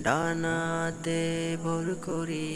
ডানাতে ভর করি।